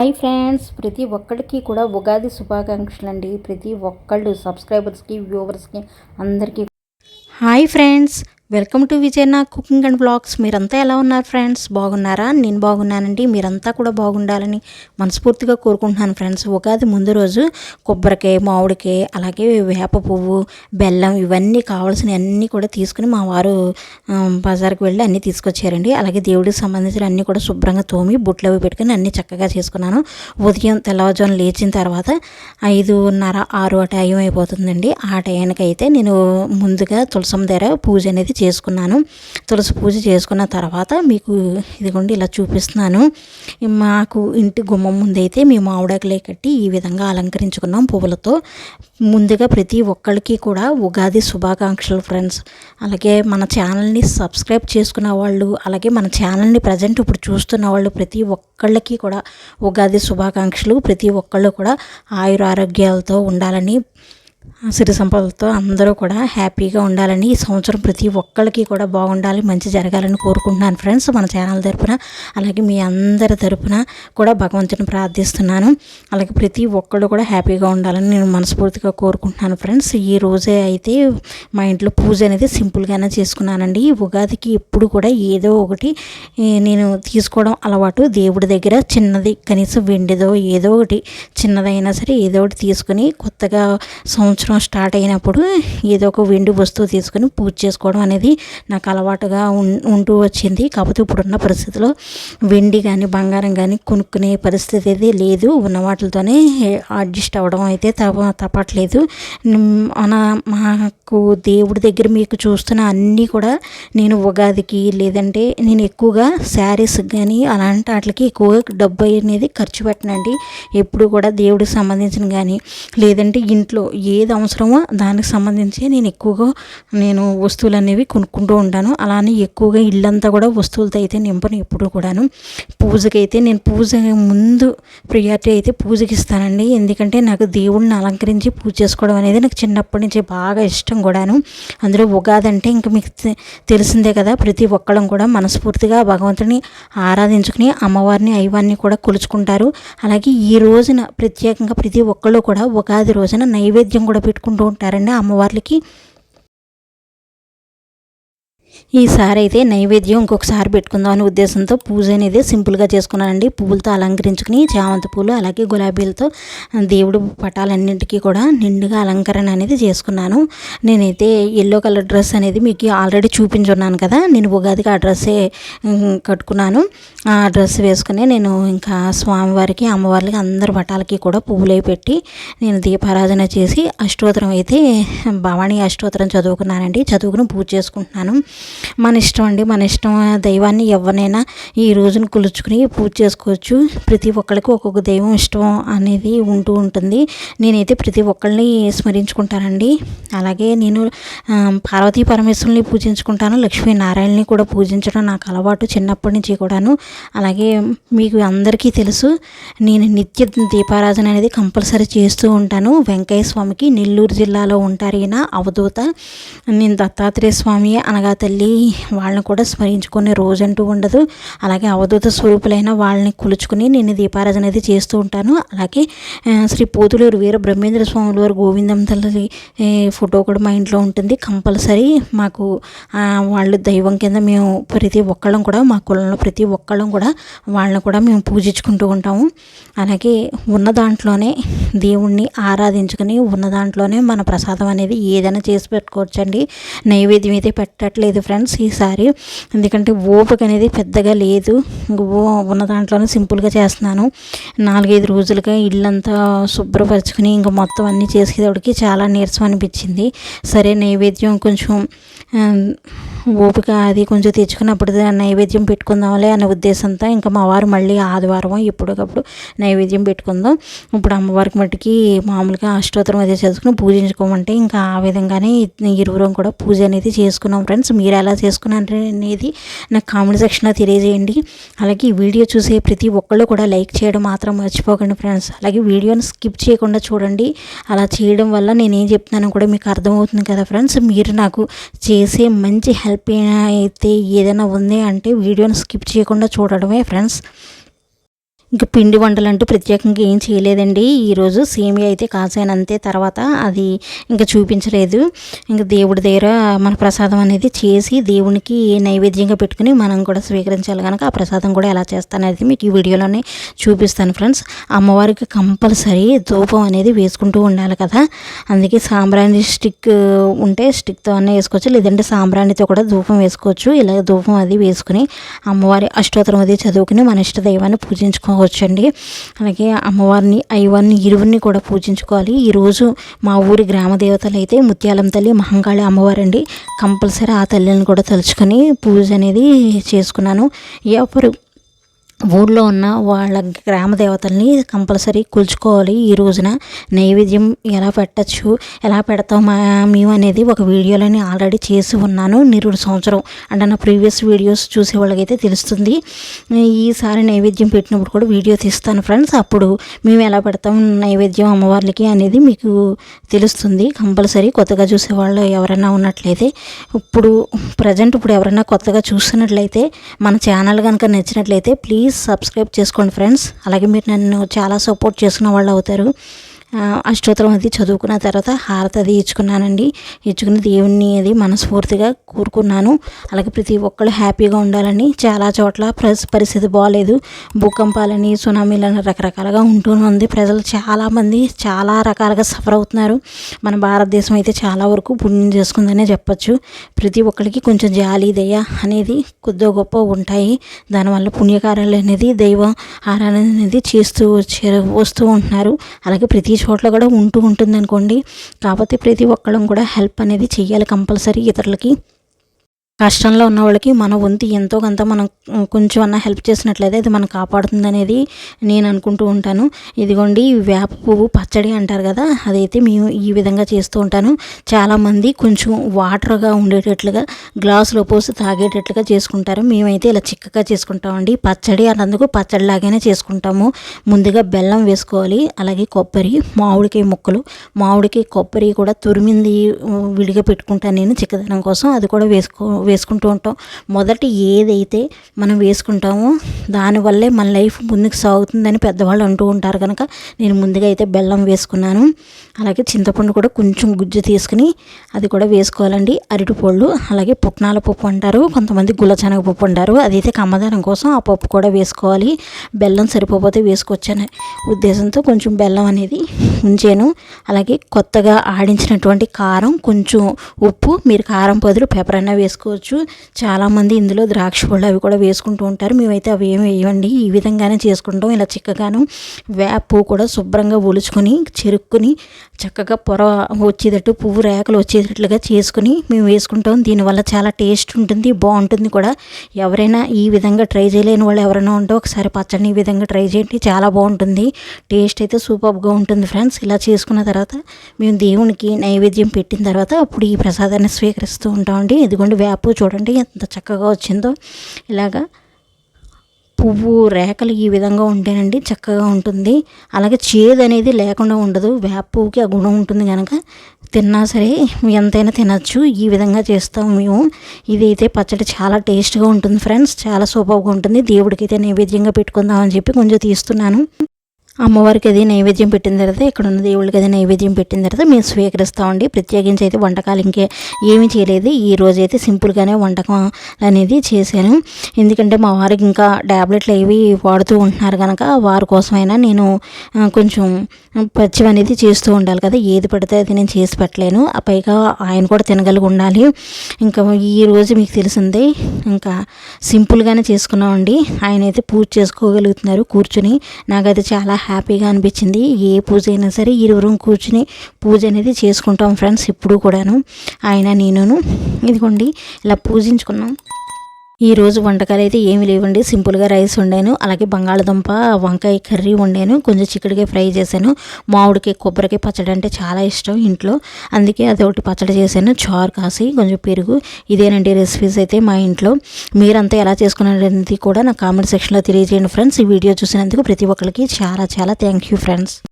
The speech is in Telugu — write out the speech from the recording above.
హాయ్ ఫ్రెండ్స్ ప్రతి ఒక్కరికి కూడా ఉగాది శుభాకాంక్షలు అండి ప్రతి ఒక్కళ్ళు సబ్స్క్రైబర్స్కి వ్యూవర్స్కి అందరికీ hi friends welcome to Vijayana cooking and blogs. మీరంతా ఎలా ఉన్నారు ఫ్రెండ్స్? బాగున్నారా? నేను బాగున్నానండి. మీరంతా కూడా బాగుండాలని మనస్ఫూర్తిగా కోరుకుంటున్నాను ఫ్రెండ్స్. ఉగాది ముందు రోజు కొబ్బరికాయ మామిడికాయ అలాగే వేప పువ్వు బెల్లం ఇవన్నీ కావాల్సిన అన్నీ కూడా తీసుకుని మా వారు బజార్కి వెళ్ళి అన్నీ తీసుకొచ్చారండి. అలాగే దేవుడికి సంబంధించిన అన్నీ కూడా శుభ్రంగా తోమి బుట్లు అవి పెట్టుకుని అన్నీ చక్కగా చేసుకున్నాను. ఉదయం తెల్లవారుజామున లేచిన తర్వాత ఐదున్నర ఆరు ఆ టైం అయిపోతుందండి ఆ టైంకి అయితే నేను ముందుగా తులసం దగ్గర పూజ అనేది చేసుకున్నాను. తులసి పూజ చేసుకున్న తర్వాత మీకు ఇదిగోండి ఇలా చూపిస్తున్నాను. మాకు ఇంటి గుమ్మం ముందైతే మేము మామిడాకులే కట్టి ఈ విధంగా అలంకరించుకున్నాం పువ్వులతో. ముందుగా ప్రతి ఒక్కరికి కూడా ఉగాది శుభాకాంక్షలు ఫ్రెండ్స్. అలాగే మన ఛానల్ని సబ్స్క్రైబ్ చేసుకున్న వాళ్ళు అలాగే మన ఛానల్ని ప్రజెంట్ ఇప్పుడు చూస్తున్న వాళ్ళు ప్రతి ఒక్కళ్ళకి కూడా ఉగాది శుభాకాంక్షలు. ప్రతి ఒక్కళ్ళు కూడా ఆయుర ఆరోగ్యాలతో ఉండాలని సిరి సంపదలతో అందరూ కూడా హ్యాపీగా ఉండాలని ఈ సంవత్సరం ప్రతి ఒక్కరికి కూడా బాగుండాలి మంచి జరగాలని కోరుకుంటున్నాను ఫ్రెండ్స్. మన ఛానల్ తరపున అలాగే మీ అందరి తరపున కూడా భగవంతుని ప్రార్థిస్తున్నాను. అలాగే ప్రతి ఒక్కళ్ళు కూడా హ్యాపీగా ఉండాలని నేను మనస్ఫూర్తిగా కోరుకుంటున్నాను ఫ్రెండ్స్. ఈ రోజే అయితే మా ఇంట్లో పూజ అనేది సింపుల్గానే చేసుకున్నానండి. ఈ ఉగాదికి ఎప్పుడు కూడా ఏదో ఒకటి నేను తీసుకోవడం అలవాటు దేవుడి దగ్గర చిన్నది కనీసం వెండిదో ఏదో ఒకటి చిన్నదైనా సరే ఏదో ఒకటి తీసుకుని కొత్తగా సంవత్సరం స్టార్ట్ అయినప్పుడు ఏదో ఒక వెండి వస్తువు తీసుకుని పూజ చేసుకోవడం అనేది నాకు అలవాటుగా ఉం- ఉంటూ వచ్చింది. కాకపోతే ఇప్పుడున్న పరిస్థితిలో వెండి కానీ బంగారం కానీ కొనుక్కునే పరిస్థితి అయితే లేదు. ఉన్న వాటితోనే అడ్జస్ట్ అవ్వడం అయితే తప్ప తప్పట్లేదు. మన మాకు దేవుడి దగ్గర మీకు చూస్తున్న అన్నీ కూడా నేను ఉగాదికి లేదంటే నేను ఎక్కువగా శారీస్ కానీ అలాంటి వాటికి ఎక్కువగా డబ్బు అనేది ఖర్చు పెట్టనండి. ఎప్పుడు కూడా దేవుడికి సంబంధించిన కానీ లేదంటే ఇంట్లో ఏది అవసరమో దానికి సంబంధించి నేను ఎక్కువగా నేను వస్తువులు అనేవి కొనుక్కుంటూ ఉంటాను. అలానే ఎక్కువగా ఇల్లంతా కూడా వస్తువులతో అయితే నింపను ఎప్పుడు కూడాను. పూజకైతే నేను పూజ ముందు ప్రియారిటీ అయితే పూజకి ఇస్తానండి. ఎందుకంటే నాకు దేవుడిని అలంకరించి పూజ చేసుకోవడం అనేది నాకు చిన్నప్పటి నుంచి బాగా ఇష్టం కూడాను. అందులో ఉగాది అంటే ఇంకా మీకు తె- తెలిసిందే కదా ప్రతి ఒక్కళ్ళం కూడా మనస్ఫూర్తిగా భగవంతుని ఆరాధించుకుని అమ్మవారిని అయ్యవారిని కూడా కొలుచుకుంటారు. అలాగే ఈ రోజున ప్రత్యేకంగా ప్రతి ఒక్కళ్ళు కూడా ఉగాది రోజున నైవేద్యం కూడా పెట్టుకుంటూ ఉంటారండి అమ్మవార్లకి. ఈసారి అయితే నైవేద్యం ఇంకొకసారి పెట్టుకుందాం అనే ఉద్దేశంతో పూజ అనేది సింపుల్గా చేసుకున్నానండి. పువ్వులతో అలంకరించుకుని చామంతి పూలు అలాగే గులాబీలతో దేవుడు పటాలన్నింటికీ కూడా నిండుగా అలంకరణ అనేది చేసుకున్నాను. నేనైతే ఎల్లో కలర్ డ్రెస్ అనేది మీకు ఆల్రెడీ చూపించున్నాను కదా. నేను ఉగాదికి ఆ డ్రెస్సే కట్టుకున్నాను. ఆ డ్రెస్ వేసుకుని నేను ఇంకా స్వామివారికి అమ్మవారికి అందరి పటాలకి కూడా పువ్వులు పెట్టి నేను దీపారాధన చేసి అష్టోత్తరం అయితే భవానీ అష్టోత్తరం చదువుకున్నానండి. చదువుకుని పూజ చేసుకుంటున్నాను. మన ఇష్టం అండి మన ఇష్టం దైవాన్ని ఎవరినైనా ఈ రోజున కొలుచుకుని పూజ చేసుకోవచ్చు. ప్రతి ఒక్కరికి ఒక్కొక్క దైవం ఇష్టం అనేది ఉంటూ ఉంటుంది. నేనైతే ప్రతి ఒక్కరిని స్మరించుకుంటానండి. అలాగే నేను పార్వతీ పరమేశ్వరుని పూజించుకుంటాను. లక్ష్మీనారాయణని కూడా పూజించడం నాకు అలవాటు చిన్నప్పటి నుంచి కూడాను. అలాగే మీకు అందరికీ తెలుసు నేను నిత్య దీపారాధన అనేది కంపల్సరీ చేస్తూ ఉంటాను. వెంకయ్య స్వామికి నెల్లూరు జిల్లాలో ఉంటారు ఈయన అవధూత. నేను దత్తాత్రేయ స్వామి అనగా తల్లి వాళ్ళని కూడా స్మరించుకునే రోజంటూ ఉండదు. అలాగే అవధూత స్వరూపులైన వాళ్ళని కొలుచుకుని నేను దీపారాధన అనేది చేస్తూ ఉంటాను. అలాగే శ్రీ పోతులూరు వీర బ్రహ్మేంద్ర స్వాముల వారు గోవిందం తల్లి ఫోటో కూడా మా ఇంట్లో ఉంటుంది. కంపల్సరీ మాకు వాళ్ళు దైవం కింద మేము ప్రతి ఒక్కళ్ళం కూడా మా కులంలో ప్రతి ఒక్కళ్ళం కూడా వాళ్ళని కూడా మేము పూజించుకుంటూ ఉంటాము. అలాగే ఉన్న దాంట్లోనే దేవుణ్ణి ఆరాధించుకుని ఉన్న దాంట్లోనే మన ప్రసాదం అనేది ఏదైనా చేసి పెట్టుకోవచ్చండి. నైవేద్యం అయితే పెట్టట్లేదు. ఫ్రెండ్స్ ఈసారి. ఎందుకంటే ఓపిక అనేది పెద్దగా లేదు. ఉన్న దాంట్లోనే సింపుల్గా చేస్తున్నాను. నాలుగైదు రోజులుగా ఇల్లంతా శుభ్రపరచుకుని ఇంకా మొత్తం అన్నీ చేసేటప్పటికి చాలా నీరసం అనిపించింది. సరే నైవేద్యం కొంచెం ఓపిక అది కొంచెం తెచ్చుకున్నప్పుడు నైవేద్యం పెట్టుకుందాంలే అనే ఉద్దేశంతో ఇంకా మా వారు మళ్ళీ ఆదివారం ఎప్పటికప్పుడు నైవేద్యం పెట్టుకుందాం. ఇప్పుడు అమ్మవారికి మట్టుకి మామూలుగా అష్టోత్తరం అదే చేసుకుని పూజించుకోమంటే ఇంకా ఆ విధంగానే ఇరువురం కూడా పూజ అనేది చేసుకున్నాం ఫ్రెండ్స్. మీరు ఎలా చేసుకున్నారు అనేది నాకు కామెంట్ సెక్షన్లో తెలియజేయండి. అలాగే ఈ వీడియో చూసే ప్రతి ఒక్కళ్ళు కూడా లైక్ చేయడం మాత్రం మర్చిపోకండి ఫ్రెండ్స్. అలాగే వీడియోని స్కిప్ చేయకుండా చూడండి. అలా చేయడం వల్ల నేనేం చెప్తున్నానో కూడా మీకు అర్థమవుతుంది కదా ఫ్రెండ్స్. మీరు నాకు చేసే మంచి హెల్ప్ హెల్ప్ అయితే ఏదైనా ఉంది అంటే వీడియోని స్కిప్ చేయకుండా చూడడమే ఫ్రెండ్స్ ఇంకా పిండి వంటలు అంటూ ప్రత్యేకంగా ఏం చేయలేదండి. ఈరోజు సేమియా అయితే కాసాను అంతే తర్వాత అది ఇంకా చూపించలేదు. ఇంకా దేవుడి దగ్గర మన ప్రసాదం అనేది చేసి దేవునికి నైవేద్యంగా పెట్టుకుని మనం కూడా స్వీకరించాలి కనుక ఆ ప్రసాదం కూడా ఎలా చేస్తాననేది మీకు ఈ వీడియోలోనే చూపిస్తాను ఫ్రెండ్స్. అమ్మవారికి కంపల్సరీ ధూపం అనేది వేసుకుంటూ ఉండాలి కదా. అందుకే సాంబ్రాణి స్టిక్ ఉంటే స్టిక్తో అన్నీ వేసుకోవచ్చు లేదంటే సాంబ్రాణితో కూడా ధూపం వేసుకోవచ్చు. ఇలా ధూపం అది వేసుకుని అమ్మవారి అష్టోత్తరం అది చదువుకుని మన ఇష్ట దైవాన్ని పూజించుకో పూజించుకోవచ్చండి అలాగే అమ్మవారిని అయ్యవారిని ఇరువురిని కూడా పూజించుకోవాలి. ఈరోజు మా ఊరి గ్రామ దేవతలు అయితే ముత్యాలం తల్లి మహంకాళి అమ్మవారండి. కంపల్సరీ ఆ తల్లిని కూడా తలుచుకొని పూజ అనేది చేసుకున్నాను. ఎవరు ఊళ్ళో ఉన్న వాళ్ళ గ్రామ దేవతల్ని కంపల్సరీ కొలుచుకోవాలి. ఈ రోజున నైవేద్యం ఎలా పెట్టచ్చు ఎలా పెడతాం మేము అనేది ఒక వీడియోలోని ఆల్రెడీ చేసి ఉన్నాను. నిరుడు సంవత్సరం అంటే నా ప్రీవియస్ వీడియోస్ చూసే వాళ్ళకైతే తెలుస్తుంది. ఈసారి నైవేద్యం పెట్టినప్పుడు కూడా వీడియో తీస్తాను ఫ్రెండ్స్. అప్పుడు మేము ఎలా పెడతాం నైవేద్యం అమ్మవార్లకి అనేది మీకు తెలుస్తుంది. కంపల్సరీ కొత్తగా చూసే వాళ్ళు ఎవరైనా ఉన్నట్లయితే ఇప్పుడు ప్రజెంట్ ఇప్పుడు ఎవరైనా కొత్తగా చూస్తున్నట్లయితే మన ఛానల్ కనుక నచ్చినట్లయితే ప్లీజ్ ప్లీజ్ సబ్స్క్రైబ్ చేసుకోండి ఫ్రెండ్స్ అలాగే మీరు నన్ను చాలా సపోర్ట్ చేసుకున్న వాళ్ళు అవుతారు. అష్టోత్తరం అది చదువుకున్న తర్వాత హారతి అది ఇచ్చుకున్నానండి. ఇచ్చుకున్న దేవుణ్ణి అది మనస్ఫూర్తిగా కోరుకున్నాను. అలాగే ప్రతి ఒక్కళ్ళు హ్యాపీగా ఉండాలని చాలా చోట్ల పరిస్థితి బాగాలేదు భూకంపాలని సునామీలని రకరకాలుగా ఉంటూనే ప్రజలు చాలామంది చాలా రకాలుగా సఫర్ అవుతున్నారు. మన భారతదేశం అయితే చాలా వరకు పుణ్యం చేసుకుందనే చెప్పచ్చు. ప్రతి ఒక్కరికి కొంచెం జాలి దయ అనేది కొద్దిగా గొప్ప ఉంటాయి. దానివల్ల పుణ్యకార్యాలు అనేది దైవం ఆరాధన అనేది చేస్తూ వచ్చే వస్తూ ఉంటున్నారు. అలాగే ప్రతి చోట్ల కూడా ఉంటూ ఉంటుంది అనుకోండి కాకపోతే ప్రతి ఒక్కళ్ళం కూడా హెల్ప్ అనేది చేయాలి కంపల్సరీ ఇతరులకి. కష్టంలో ఉన్న వాళ్ళకి మన వంతు ఎంతో కొంత మనం కొంచెం అన్న హెల్ప్ చేసినట్లయితే అది మనం కాపాడుతుంది అనేది నేను అనుకుంటూ ఉంటాను. ఇదిగోండి వేప పువ్వు పచ్చడి అంటారు కదా అదైతే మేము ఈ విధంగా చేస్తూ ఉంటాను. చాలామంది కొంచెం వాటర్గా ఉండేటట్లుగా గ్లాసులో పోసి తాగేటట్లుగా చేసుకుంటారు. మేమైతే ఇలా చిక్కగా చేసుకుంటామండి. పచ్చడి అన్నందుకు పచ్చడి లాగానే చేసుకుంటాము. ముందుగా బెల్లం వేసుకోవాలి అలాగే కొబ్బరి మామిడికాయ ముక్కలు. మామిడికాయ కొబ్బరి కూడా తురిమింది విడిగా పెట్టుకుంటాను నేను చిక్కదనం కోసం. అది కూడా వేసుకో వేసుకుంటూ ఉంటాం. మొదటి ఏదైతే మనం వేసుకుంటామో దానివల్లే మన లైఫ్ ముందుకు సాగుతుందని పెద్దవాళ్ళు అంటూ ఉంటారు కనుక నేను ముందుగా అయితే బెల్లం వేసుకున్నాను. అలాగే చింతపండు కూడా కొంచెం గుజ్జు తీసుకుని అది కూడా వేసుకోవాలండి. అరటిపళ్ళు అలాగే పుట్నాల పప్పు అంటారు. కొంతమంది గులచనగ పప్పు అంటారు. అదైతే కమ్మదనం కోసం ఆ పప్పు కూడా వేసుకోవాలి. బెల్లం సరిపోతే వేసుకోవచ్చని ఉద్దేశంతో కొంచెం బెల్లం అనేది ఉంచాను. అలాగే కొత్తగా ఆడించినటువంటి కారం కొంచెం ఉప్పు మీరు కారం బదులు పెప్పర్ అయినా వేసుకోవచ్చు. చాలామంది ఇందులో ద్రాక్ష పళ్ళు అవి కూడా వేసుకుంటూ ఉంటారు. మేమైతే అవి ఏమి వేయండి ఈ విధంగానే చేసుకుంటాం. ఇలా చిక్కగాను వేపు కూడా శుభ్రంగా ఒలుచుకొని చెరుక్కుని చక్కగా పొర వచ్చేటట్టు పువ్వు రేకలు వచ్చేటట్లుగా చేసుకుని మేము వేసుకుంటాం. దీనివల్ల చాలా టేస్ట్ ఉంటుంది బాగుంటుంది కూడా. ఎవరైనా ఈ విధంగా ట్రై చేయలేని వాళ్ళు ఎవరైనా ఉంటే ఒకసారి పచ్చడిని ఈ విధంగా ట్రై చేయండి. చాలా బాగుంటుంది. టేస్ట్ అయితే సూపర్గా ఉంటుంది ఫ్రెండ్స్. ఇలా చేసుకున్న తర్వాత మేము దేవునికి నైవేద్యం పెట్టిన తర్వాత అప్పుడు ఈ ప్రసాదాన్ని స్వీకరిస్తూ ఉంటామండి. ఇదిగోండి వేపు చూడండి ఎంత చక్కగా వచ్చిందో. ఇలాగా పువ్వు రేఖలు ఈ విధంగా ఉంటేనండి చక్కగా ఉంటుంది. అలాగే చేదు అనేది లేకుండా ఉండదు. వేప పువ్వుకి ఆ గుణం ఉంటుంది కనుక తిన్నా సరే ఎంతైనా తినచ్చు. ఈ విధంగా చేస్తాం మేము. ఇదైతే పచ్చడి చాలా టేస్ట్గా ఉంటుంది ఫ్రెండ్స్. చాలా సూపర్గా ఉంటుంది. దేవుడికి అయితే నైవేద్యంగా పెట్టుకుందామని చెప్పి కొంచెం తీస్తున్నాను. అమ్మవారికి అది నైవేద్యం పెట్టిన తర్వాత ఇక్కడ ఉన్న దేవుళ్ళకి అది నైవేద్యం పెట్టిన తర్వాత మేము స్వీకరిస్తామండి ప్రత్యేకించి అయితే వంటకాలు ఇంకే ఏమీ చేయలేదు. ఈ రోజు అయితే సింపుల్గానే వంటకం అనేది చేశాను. ఎందుకంటే మా వారికి ఇంకా ట్యాబ్లెట్లు ఏవి వాడుతూ ఉంటున్నారు కనుక వారి కోసమైనా నేను కొంచెం పచ్చివి అనేది చేస్తూ ఉండాలి కదా. ఏది పడితే అది నేను చేసి పెట్టలేను. ఆ పైగా ఆయన కూడా తినగలిగి ఉండాలి. ఇంకా ఈ రోజు మీకు తెలిసిందే ఇంకా సింపుల్గానే చేసుకున్నామండి. ఆయన అయితే పూజ చేసుకోగలుగుతున్నారు కూర్చుని. నాకైతే చాలా హ్యాపీగా అనిపించింది. ఏ పూజ అయినా సరే ఇరువురం కూర్చుని పూజ అనేది చేసుకుంటాం ఫ్రెండ్స్ ఇప్పుడు కూడాను. ఆయన నేనును ఇదిగోండి ఇలా పూజించుకున్నాం. ఈరోజు వంటకాలు అయితే ఏమి లేవండి. సింపుల్గా రైస్ వండాను అలాగే బంగాళదుంప వంకాయ కర్రీ వండాను కొంచెం చిక్కుడుకాయ ఫ్రై చేశాను. మామిడికాయ కొబ్బరికాయ పచ్చడి అంటే చాలా ఇష్టం ఇంట్లో. అందుకే అది ఒకటి పచ్చడి చేశాను. చారు కాసి కొంచెం పెరుగు ఇదేనండి రెసిపీస్ అయితే మా ఇంట్లో. మీరంతా ఎలా చేసుకున్నారనేది కూడా నా కామెంట్ సెక్షన్లో తెలియజేయండి ఫ్రెండ్స్ ఈ వీడియో చూసినందుకు ప్రతి ఒక్కరికి చాలా చాలా థ్యాంక్ యూ ఫ్రెండ్స్